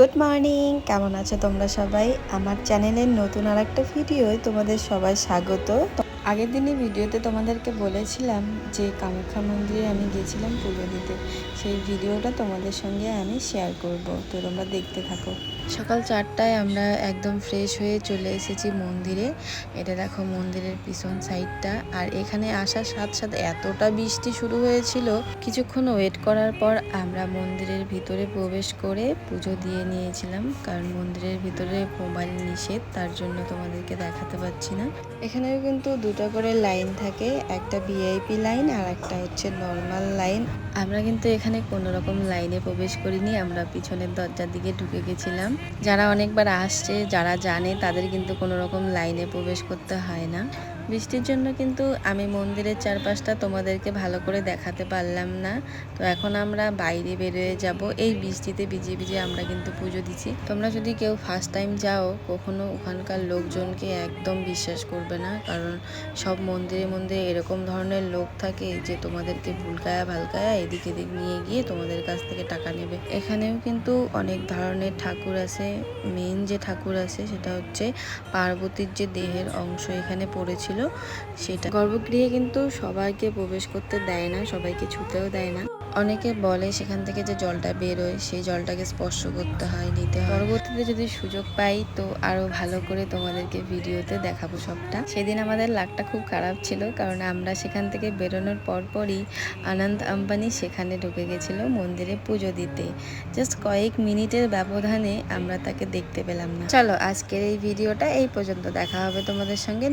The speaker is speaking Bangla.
গুড মর্নিং, কেমন আছো তোমরা সবাই? আমার চ্যানেলের নতুন আর একটা ভিডিওয় তোমাদের সবাই স্বাগত। আগের দিনে ভিডিওতে তোমাদেরকে বলেছিলাম যে কামাখ্যা মন্দিরে আমি গেছিলাম পুজো দিতে। সেই ভিডিওটা তোমাদের সঙ্গে আমি শেয়ার করব। তো তোমরা দেখতে থাকো। সকাল চারটায় আমরা একদম ফ্রেশ হয়ে চলে এসেছি মন্দিরে। এটা দেখো মন্দিরের পিছন সাইডটা আর এখানে আসার সাথে সাথে এতটা বৃষ্টি শুরু হয়েছিল। কিছুক্ষণ ওয়েট করার পর আমরা মন্দিরের ভিতরে প্রবেশ করে পুজো দিয়ে নিয়েছিলাম। কারণ মন্দিরের ভিতরে মোবাইল নিষেধ, তার জন্য তোমাদেরকে দেখাতে পাচ্ছি না। এখানেও কিন্তু দুটো করে লাইন থাকে, একটা ভিআইপি লাইন আর একটা হচ্ছে নর্মাল লাইন। আমরা কিন্তু এখানে কোনো রকম লাইনে প্রবেশ করিনি, আমরা পিছনের দরজার দিকে ঢুকে গেছিলাম। যারা অনেকবার আসছে, যারা জানে, তাদের কিন্তু কোনো রকম লাইনে প্রবেশ করতে হয় না। বৃষ্টির জন্য কিন্তু আমি মন্দিরের চারপাশটা তোমাদেরকে ভালো করে দেখাতে পারলাম না। তো এখন আমরা বাইরে বেরোয় যাব। এই বৃষ্টিতে ভিজে ভিজে আমরা কিন্তু পুজো দিচ্ছি। তোমরা যদি কেউ ফার্স্ট টাইম যাও, কখনো ওখানকার লোকজনকে একদম বিশ্বাস করবে না। কারণ সব মন্দিরে মন্দিরে এরকম ধরনের লোক থাকে যে তোমাদেরকে ভুলকায়া ভালকায়া এদিক এদিক নিয়ে গিয়ে তোমাদের কাছ থেকে টাকা নেবে। এখানেও কিন্তু অনেক ধরনের ঠাকুর আছে। মেন যে ঠাকুর আছে সেটা হচ্ছে পার্বতীর যে দেহের অংশ এখানে পড়েছিল। সেটা গর্ভগৃহে কিন্তু সবাইকে প্রবেশ করতে দেয় না, সবাইকে ছুতেও দেয় না। অনেকে বলে সেখান থেকে যে জলটা বেরোয়, সেই জলটাকে স্পর্শ করতে হয়, নিতে হয়। পরবর্তীতে যদি সুযোগ পাই, তো আরও ভালো করে তোমাদেরকে ভিডিওতে দেখাবো সবটা। সেদিন আমাদের লাকটা খুব খারাপ ছিল, কারণ আমরা সেখান থেকে বেরোনোর পরপরই আনন্দ আম্বানি সেখানে ঢুকে গেছিল মন্দিরে পুজো দিতে। জাস্ট কয়েক মিনিটের ব্যবধানে আমরা তাকে দেখতে পেলাম না। চলো আজকের এই ভিডিওটা এই পর্যন্ত, দেখা হবে তোমাদের সঙ্গে।